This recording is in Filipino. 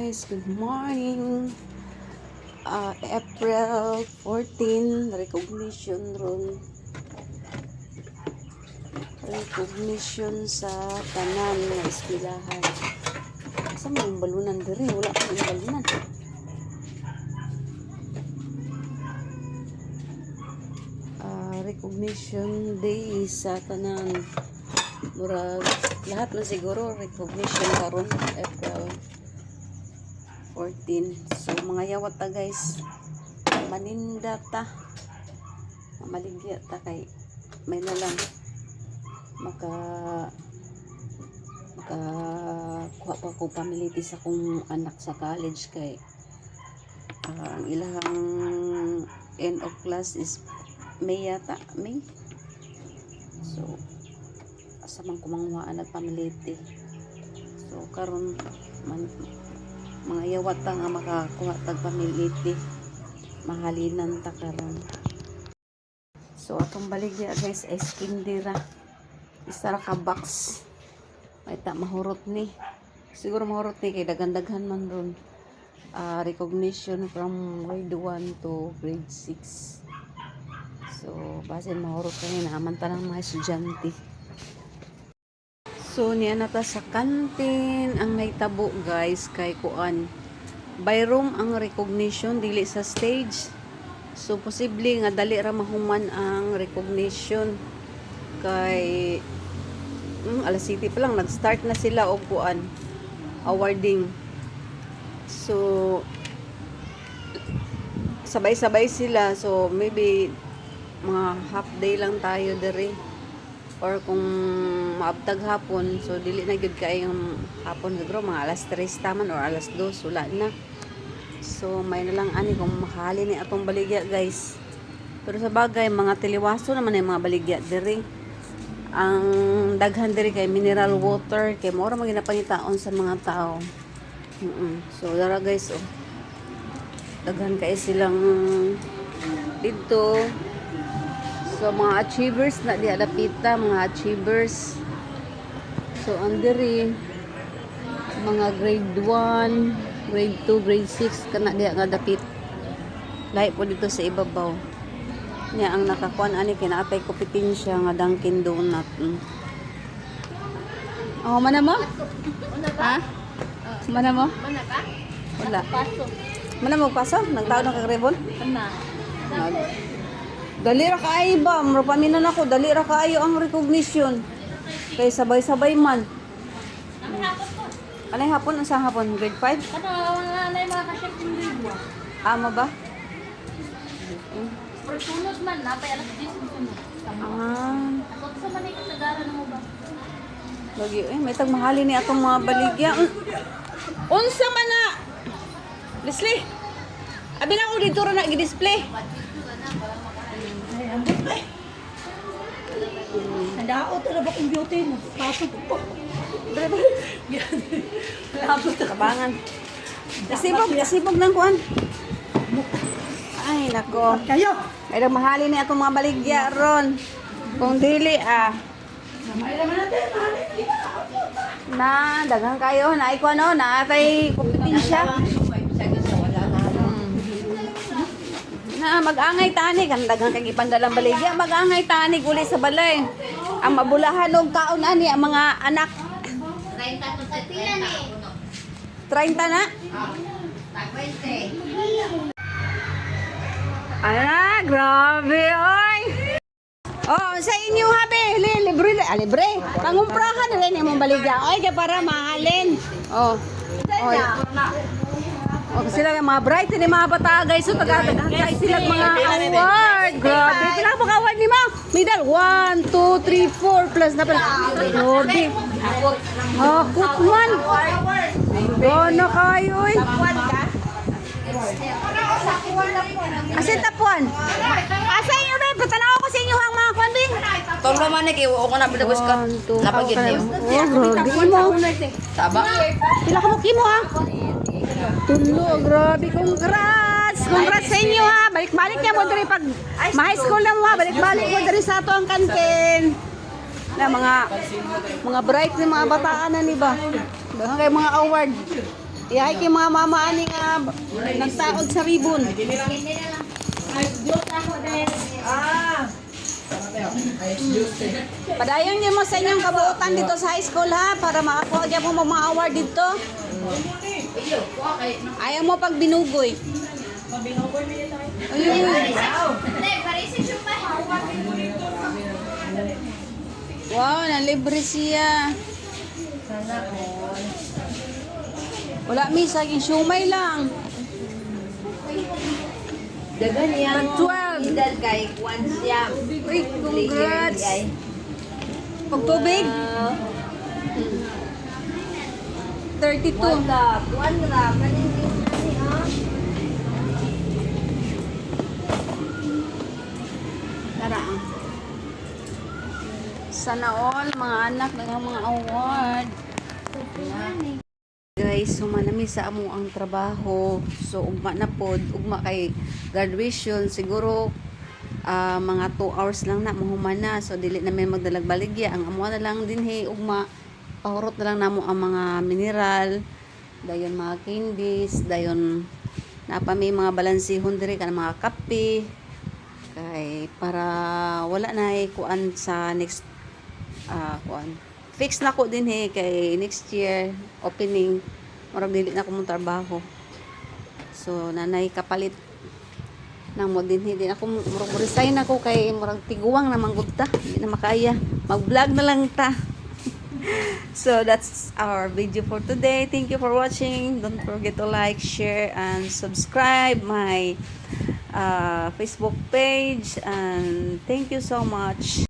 Guys, good morning. Uh, April 14, recognition ron. Recognition sa tanan ng eskwelahan. Asa mo yung balunan diri? Wala pa yung balunan. Ah, recognition day sa tanan. Murag lahat na siguro recognition karon April 14. So, mga yawat ta guys. Maninda ta. Mamaligya ta kay may na lang maka maka kuha pa ko pamiliti sa kong anak sa college kay ah, ang ilang end of class is May yata May so asa man kumanguhaan nagpamiliti so karon man, mga yawat ta nga makakuha tag pamiliti mahalinan ta karon so atong baligya guys ay skindira isa ra ka box. May ta mahurot ni. Siguro mahurot ni kay daghan-daghan man ron. Ah, recognition from grade 1 to grade 6 so basin mahurot kami naaman ta ng mga estudyante So, niya na sa kantin ang naitabo guys kay kuan. By room ang recognition dili sa stage. So, posible nga dali ra mahuman ang recognition kay mm, alas city pa lang nag-start na sila og kuan awarding. So, sabay-sabay sila. So, maybe mga half day lang tayo diri or kung maabtag hapon so dili na gyud kay yung hapon siguro mga alas 3 taman or alas 2 wala na. So may na lang ani kung makahali ni atong baligya guys. Pero sa bagay mga tiliwaso naman ay mga baligya diri. Ang daghan diri kay mineral water kay mora man ginapangitaon sa mga tao. Mm so dara guys oh. Daghan kay silang dito So, mga achievers na di alapita, mga achievers. So, ang diri, mga grade 1, grade 2, grade 6, kana di nga dapit. Lahi po dito sa ibabaw. Niya, ang nakakuan ani, kinaatay kompetensya nga Dunkin Donut. Mm. Oh, mana mo? Ha? Mana mo? Mana ka? Wala. Pasok. Mana mo paso? Nagtao na kag-rebon? Kana. Nag Dali ra kaayo ba? Mura paminan ako, dali ra kaayo ang recognition. Kay sabay-sabay man. Ang hapon ko. Ano yung hapon? Ang saan hapon? Grade 5? Ano, ang nanay mga ka-chef yung grade mo. Ama ba? Pero sunod man, napay alas 10 yung sunod. Ah, Ako sa manay ka nagara na mo ba? lagi eh may tagmahali ni atong mga baligya. Un- Unsa man na? Leslie. Abi na ko dito na gi-display. Handao to na ba kong beauty mo? Pasok po. Kabangan. Nasibog, nasibog ng kuan. Ay, nako. Kayo! May nagmahali ni atong mga baligya ron. Kung dili ah. Na, daghang kayo na iko ano, na kay kompetensya. Na mag-angay tani kan daghang kay ipandalang baligya, mag-angay tani guli sa balay. Ang mabulahan og kaon ani ang mga anak 30 to sa pila ni. 30 na. Ala, grabe oy. Oh, sa inyo habe, li, libre, ah, libre. Pangumprahan na rin yung baligya. Oy, kaya para mahalin. Oh. Oy. Oh, sila yung mga bright ni mga bata guys. So, taga-taga sila mga award. Grabe. Kailangan mo award ni mo. Medal. 1, 2, 3, 4 plus na pala. Grabe. Oh, good one. Bono kayo eh. Asin tapuan. Asa inyo rin. Patanaw ko sa inyo ang mga kwanding. Tolong man ni kay ko na bida ka. Napagin niyo. Oh, grabe mo. Taba. Pila ka mo kimo ha? Tulo, grabe. Congrats! Congrats sa inyo ha. Balik-balik niya mo diri pag ma-high school na ha. Balik-balik mo diri sa ato ang kantin. Na mga mga bright ni mga bataan na ni ba? Daghang kay mga award. Iyahay kay mga mama ani nga nagtaod sa ribbon. Padayon niyo mo sa inyong kabuotan dito sa high school ha para makakuha mo mga award dito. Ayaw mo pag binugoy. Binugoy mo yun. Ayun. Hindi, parisin siya pa. Wow, nalibre siya. Sana all. Wala mi, saging siumay lang. Dagan niya. Pag 12. Idal kay Kwan siya. Uy, congrats. Pag tubig. Wow. 32. One love. One love. Ano Tara. Sana all mga anak ng mga award. Guys, sumanami sa amo ang trabaho. So, ugma na pod. Ugma kay graduation. Siguro, uh, mga 2 hours lang na mahuman na. So, dili namin magdalagbaligya. Ang amo na lang din, hey, ugma. Pahurot na lang namo ang mga mineral. Dayon mga candies. Dayon, napa may mga balansihon diri kan mga kape. Kay, para wala na eh, kuan sa next ah kuan fix na ko din he kay next year opening murag dili na ko mong trabaho so nanay kapalit nang mo din din ako murag resign ako kay murag tiguwang na manggod hindi na makaya mag vlog na lang ta so that's our video for today. Thank you for watching. Don't forget to like share and subscribe my uh, facebook page. And thank you so much